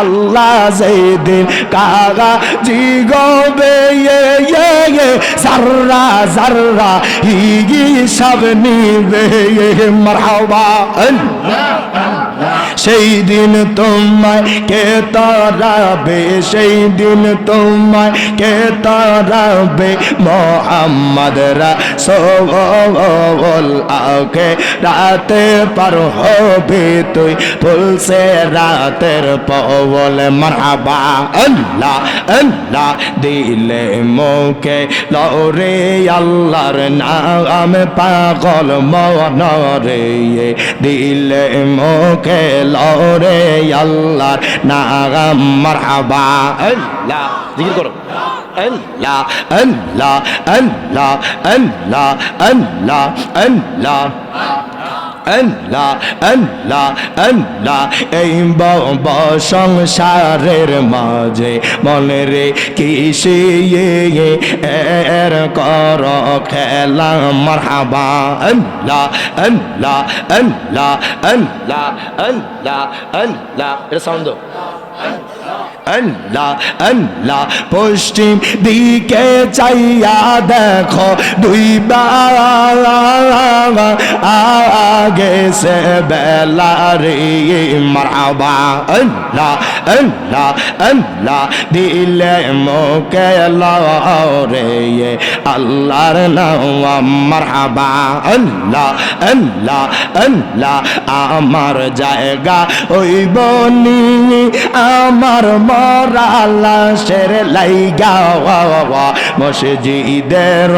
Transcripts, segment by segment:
আল্লাহ যেদিন কাগা জিগবে সাররা সাররা হিগি সব নিবে মারহাবা। সেই দিন তোমায় কে তারাবে? সেই দিন তোমায় কে তারাবে? মোহাম্মদ রাসূল আকে রাতে পার হবে তুই। তুলসে রাতের পবল মারহাবা। আল্লাহ আল্লাহ দিলে মুখে লরে আল্লাহর নাম। পাগল মনরে দিলে মুখে লরে আল্লাহ নাম মারহাবা। আল্লাহ জিকির করো। আল্লাহ আল্লাহ আল্লাহ আল্লাহ আল্লাহ আল্লাহ আল্লাহ। আল্লাহ আল্লাহ আল্লাহ এই বব সংসারের মাঝে মনে রে কিসে এর কর খেলা মারহাবা। আল্লাহ আল্লাহ আল্লাহ আল্লাহ আল্লাহ আল্লাহ এটা সাউন্ড আল্লাহ আল্লাহ, পশ্চিম দিকে চাইয়া দেখো, দুই আগে সে বেলা রে মারহাবা। আল্লাহ আল্লাহ আল্লাহ, দিলে মোকে রে আল্লাহর নাম মারহাবা। আল্লাহ আল্লাহ আল্লাহ, আমার জায়গা ওই বনি আমার মরালা শের লাইগা মসজিদের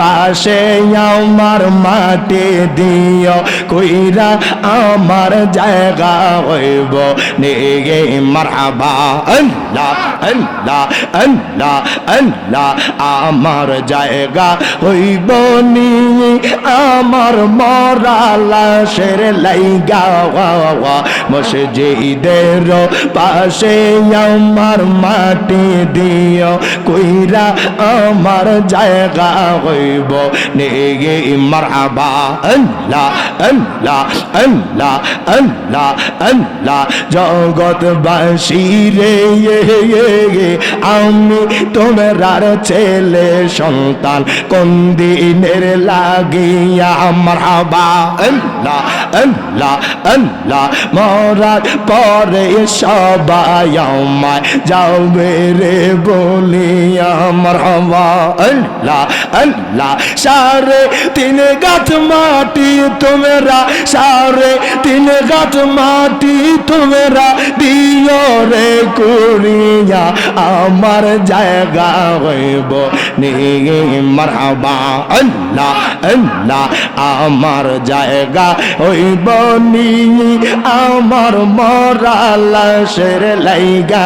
পাশে আমার মাটি দিও, কইরা আমার জায়গা হইব। নেগে মারহাবা, আল্লাহ আল্লাহ আল্লাহ আল্লাহ, আমার জায়গা হইব। নি আমার মরালা শের লাইগা মসজিদের পাশে আমার মাটি দিও কইরা আমার জায়গা হইব। নেগে মারহাবা, আল্লাহ আল্লাহ আল্লাহ আল্লাহ আল্লাহ। জগৎবাসী রে আমি তোমরার ছেলে সন্তান। কোন দিনের লাগিয়া মারহাবা, আল্লাহ আল্লাহ আল্লাহ। মরার পরে সবাই আমায় যাবে রে বলিয়া মারহাবা আল্লাহ আল্লাহ, সারে তিন গাছ মাটি তোমরা, সারে তিন গাছ মাটি তোমরা দিও রে করিয়া আমার জায়গা হইব নিয়ে মারহাবা। আল্লাহ আল্লাহ, আমার জায়গা হইব নিয়ে আমার মরালা শের লাইগা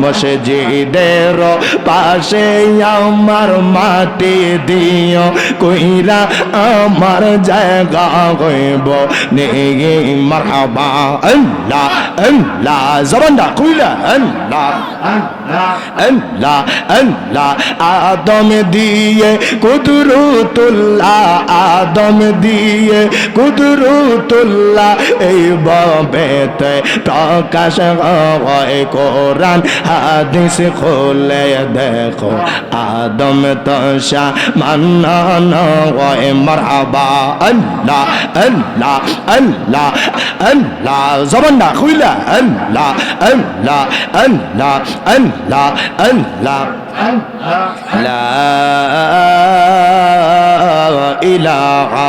মসজিদের পাশে আমার মাটি দিও, কইরা আমার জায়গা হইব। নেগে, মারহাবা, আল্লাহ আল্লাহ, জবানটা কইলা আল্লাহ আল্লাহ আল্লাহ, আদম দিয়ে, কুদরতুল্লাহ, আদম দিয়ে, কুদরতুল্লাহ, এই ববেতে প্রকাশ হয়। কোরআন, হাদিস খুলে দেখো। আদম তো শাহ, মান্নান হয় মারহাবা। আল্লাহ আল্লাহ আল্লাহ আল্লাহ। জবানটা খুইলা। আল্লাহ আল্লাহ আল্লাহ আল্লাহ আল্লাহ। লা ইলাহা